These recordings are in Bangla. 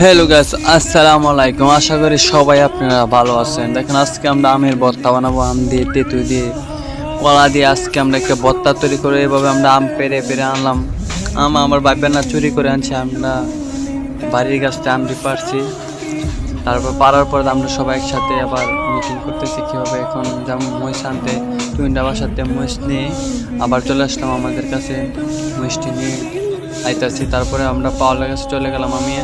হ্যালো গাছ আসসালামু আলাইকুম আশা করি সবাই আপনারা ভালো আছেন। দেখেন, আজকে আমরা আমের ভর্তা বানাবো, আম দিয়ে তেঁতু দিয়ে, কলা দিয়ে। আজকে আমরা একটা ভর্তা তৈরি করে এভাবে আমরা আম পেরে পেরে আনলাম। আম আমার বাইবের না চুরি করে আনছি, আমরা বাড়ির গাছটা আমটি পারছি। তারপর পারার পর আমরা সবাই একসাথে আবার মিটিং করতেছি কীভাবে এখন যেমন মহিষ আনতে টুইন্ডা বাসাতে মহিষ নিয়ে আবার চলে আসলাম আমাদের কাছে মহিষটি নিয়ে আইতাছি। তারপরে আমরা পাওয়ার কাছে চলে গেলাম আমি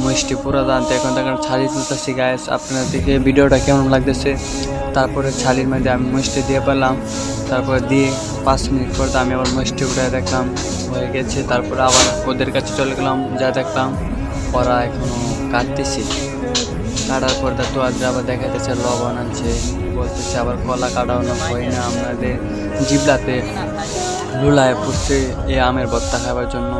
মহিষটি পুরো দাঁড়াতে এখন তখন ছাড়ি তুলতেছি গায়েস আপনার দিকে ভিডিওটা কেমন লাগতেছে? তারপরে ছালির মধ্যে আমি মহিষটি দিয়ে পেলাম। তারপরে দিয়ে পাঁচ মিনিট পর আমি আবার মহিষটি উঠে দেখলাম, হয়ে গেছে। তারপরে আবার ওদের কাছে চলে গেলাম, যা দেখলাম, ওরা এখনও কাটতেছি কাটার পর তো আবার দেখাইতেছে, লবণ আনছে, বলতেছে আবার কলা কাটানো হয় না, আমাদের জিবলাতে লুলায় পড়ছে এই আমের ভর্তা খাবার জন্য।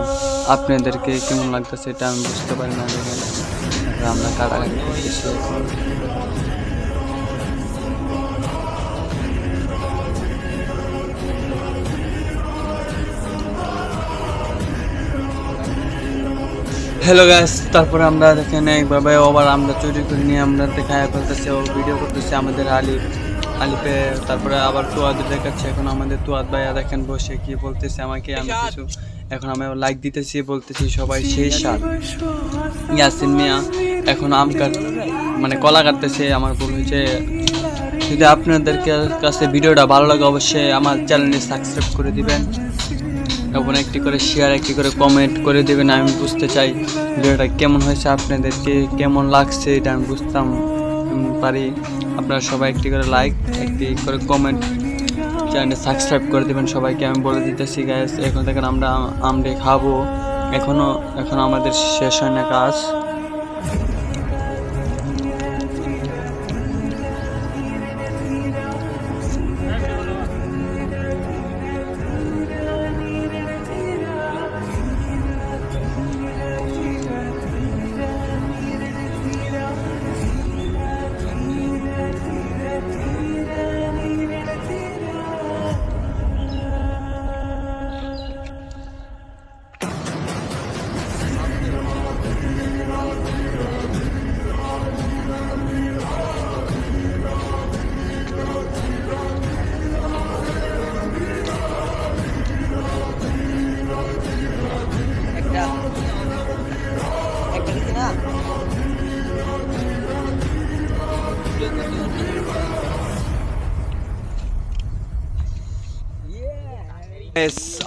আপনাদেরকে কেমন লাগতেছে এটা আমি বুঝতে পারি না দেখেন তারপরে আমরা কাটাকাটি করতেছি এখন হ্যালো গ্যাস তারপরে আমরা দেখেন এইভাবে আবার আমরা চুরি করে নিয়ে আমরা দেখায় ফেলতেছি ও ভিডিও করতেছি আমাদের আলিফ আলিফে তারপরে আবার তুয়াদের দেখাচ্ছে। এখন আমাদের তুয়াদ ভাইয়া দেখেন বসে কি বলতেছে আমাকে আমি কিছু এখন আমি লাইক দিতেছি বলতেছি সবাই সেই সাল ইয়াসিন মিয়া এখন আম কাট মানে কলা কাটতেছে আমার ভুল হয়েছে। যদি আপনাদের কাছে ভিডিওটা ভালো লাগে অবশ্যই আমার চ্যানেলটি সাবস্ক্রাইব করে দিবেন। এবং একটি করে শেয়ার একটি করে কমেন্ট করে দেবেন আমি বুঝতে চাই ভিডিওটা কেমন হয়েছে আপনাদেরকে কেমন লাগছে এটা আমি বুঝতাম। পারি। আপনারা সবাই একটি করে লাইক একটি করে কমেন্ট চ্যানেল সাবস্ক্রাইব করে দেবেন সবাইকে। আমি বলে দিতেছি গ্যাস এখন থেকে আমরা আমরা খাব। এখনও এখন আমাদের শেষ হয় না কাজ।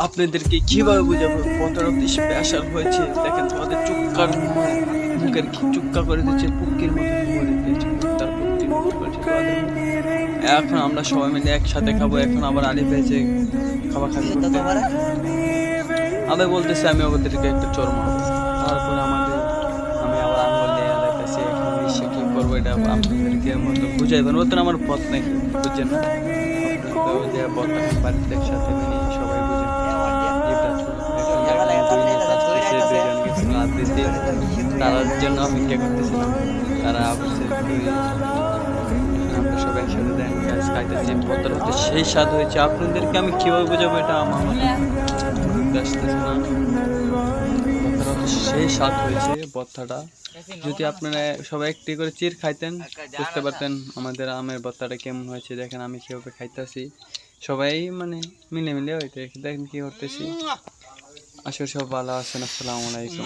আপনাদেরকে কীভাবে বুঝাবো? কতটা স্পেশাল হয়েছে? দেখেন তোমাদের চুক্কার মুখের কি চুক্কা করে দিচ্ছে? পুক্কির মতো করে তার মতো মুখ। এখন আমরা সবাই মিলে একসাথে খাব। এখন আবার আলি পেয়েছে খাবার খাবি আমি বলতেছি আমি ওদেরকে একটা চোর মারবো। তারপরে আমাদের আমি আবার আঙ্গুল নিয়ে দেখতেছি এখন এসে কি করব এটা আপনাদেরকে মতো বুঝাইবেন। ওদের আমার পথ নাকি বুঝছেন? না বাড়িতে একসাথে মিলে তারার জন্য অপেক্ষা করতেছিলাম। তারা সবাই একসাথে গ্যাস খাইতেছি পত্রটা তো সেই স্বাদ হয়েছে। আপনাদেরকে আমি কীভাবে বোঝাবো এটা আমার সেই স্বাদ হয়েছে ভর্তাটা যদি আপনারা সবাই একটি করে চির খাইতেন, বুঝতে পারতেন আমাদের আমের ভর্তাটা কেমন হয়েছে। দেখেন আমি কীভাবে খাইতেছি। সবাই মানে মিলে মিলে হইতে দেখেন কি করতেছি। আসলে সব ভালো আছেন। আসসালামু আলাইকুম।